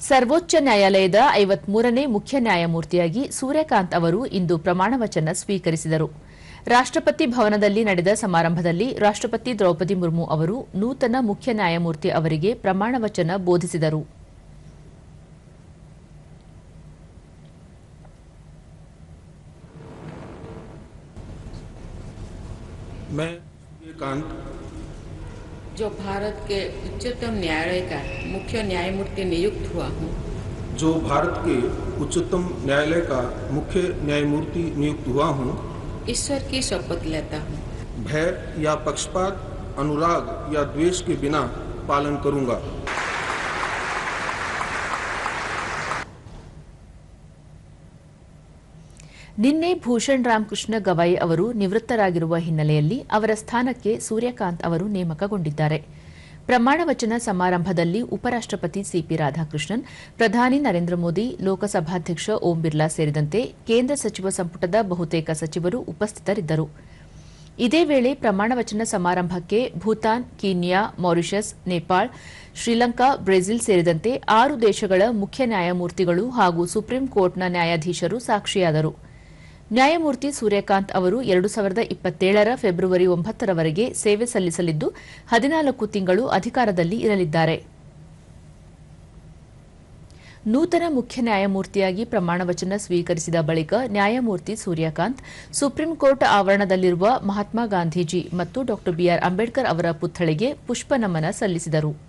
ಸರ್ವೋಚ್ಚ ನ್ಯಾಯಾಲಯದ ಐವತ್ಮೂರನೇ ಮುಖ್ಯ ನ್ಯಾಯಮೂರ್ತಿಯಾಗಿ ಸೂರ್ಯಕಾಂತ್ ಅವರು ಇಂದು ಪ್ರಮಾಣವಚನ ಸ್ವೀಕರಿಸಿದರು ರಾಷ್ಟ್ರಪತಿ ಭವನದಲ್ಲಿ ನಡೆದ ಸಮಾರಂಭದಲ್ಲಿ ರಾಷ್ಟ್ರಪತಿ ದ್ರೌಪದಿ ಮುರ್ಮು ಅವರು ನೂತನ ಮುಖ್ಯ ನ್ಯಾಯಮೂರ್ತಿ ಅವರಿಗೆ ಪ್ರಮಾಣವಚನ ಬೋಧಿಸಿದರು मैं सूर्यकांत जो भारत के उच्चतम न्यायालय का मुख्य न्यायमूर्ति नियुक्त हुआ हूँ। जो भारत के उच्चतम न्यायालय का मुख्य न्यायमूर्ति नियुक्त हुआ हूँ। ईश्वर की शपथ लेता हूँ। भय या पक्षपात अनुराग या द्वेष के बिना पालन करूँगा। ನಿನ್ನೆ ಭೂಷಣ್ ರಾಮಕೃಷ್ಣ ಗವಾಯಿ ಅವರು ನಿವೃತ್ತರಾಗಿರುವ ಹಿನ್ನೆಲೆಯಲ್ಲಿ ಅವರ ಸ್ಥಾನಕ್ಕೆ ಸೂರ್ಯಕಾಂತ್ ಅವರು ನೇಮಕಗೊಂಡಿದ್ದಾರೆ. ಪ್ರಮಾಣ ವಚನ ಸಮಾರಂಭದಲ್ಲಿ ಉಪರಾಷ್ಟಪತಿ ಸಿಪಿ ರಾಧಾಕೃಷ್ಣನ್, ಪ್ರಧಾನಿ ನರೇಂದ್ರ ಮೋದಿ, ಲೋಕಸಭಾಧ್ಯಕ್ಷ ಓಂ ಬಿರ್ಲಾ ಸೇರಿದಂತೆ ಕೇಂದ್ರ ಸಚಿವ ಸಂಪುಟದ ಬಹುತೇಕ ಸಚಿವರು ಉಪಸ್ಥಿತರಿದ್ದರು. ಇದೇ ವೇಳೆ ಪ್ರಮಾಣ ವಚನ ಸಮಾರಂಭಕ್ಕೆ Bhutan, Kenya, Mauritius, Nepal, Sri Lanka, Brazil ಸೇರಿದಂತೆ ಆರು ದೇಶಗಳ ಮುಖ್ಯ ನ್ಯಾಯಮೂರ್ತಿಗಳು ಹಾಗೂ ಸುಪ್ರೀಂ ಕೋರ್ಟ್ನ ನ್ಯಾಯಾಧೀಶರು ಸಾಕ್ಷಿಯಾದರು. ನ್ಯಾಯಮೂರ್ತಿ ಸೂರ್ಯಕಾಂತ್ ಅವರು ಎರಡು ಸಾವಿರದ ಇಪ್ಪತ್ತೇಳರ ಫೆಬ್ರವರಿ ಒಂಬತ್ತರವರೆಗೆ ಸೇವೆ ಸಲ್ಲಿಸಲಿದ್ದು, ಹದಿನಾಲ್ಕು ತಿಂಗಳು ಅಧಿಕಾರದಲ್ಲಿ ಇರಲಿದ್ದಾರೆ. ನೂತನ ಮುಖ್ಯ ನ್ಯಾಯಮೂರ್ತಿಯಾಗಿ ಪ್ರಮಾಣವಚನ ಸ್ವೀಕರಿಸಿದ ಬಳಿಕ ನ್ಯಾಯಮೂರ್ತಿ ಸೂರ್ಯಕಾಂತ್, ಸುಪ್ರೀಂ ಕೋರ್ಟ್ ಆವರಣದಲ್ಲಿರುವ ಮಹಾತ್ಮ ಗಾಂಧೀಜಿ ಮತ್ತು ಡಾ ಬಿಆರ್ ಅಂಬೇಡ್ಕರ್ ಅವರ ಪುತ್ಥಳಿಗೆ ಪುಷ್ಪ ನಮನ ಸಲ್ಲಿಸಿದರು.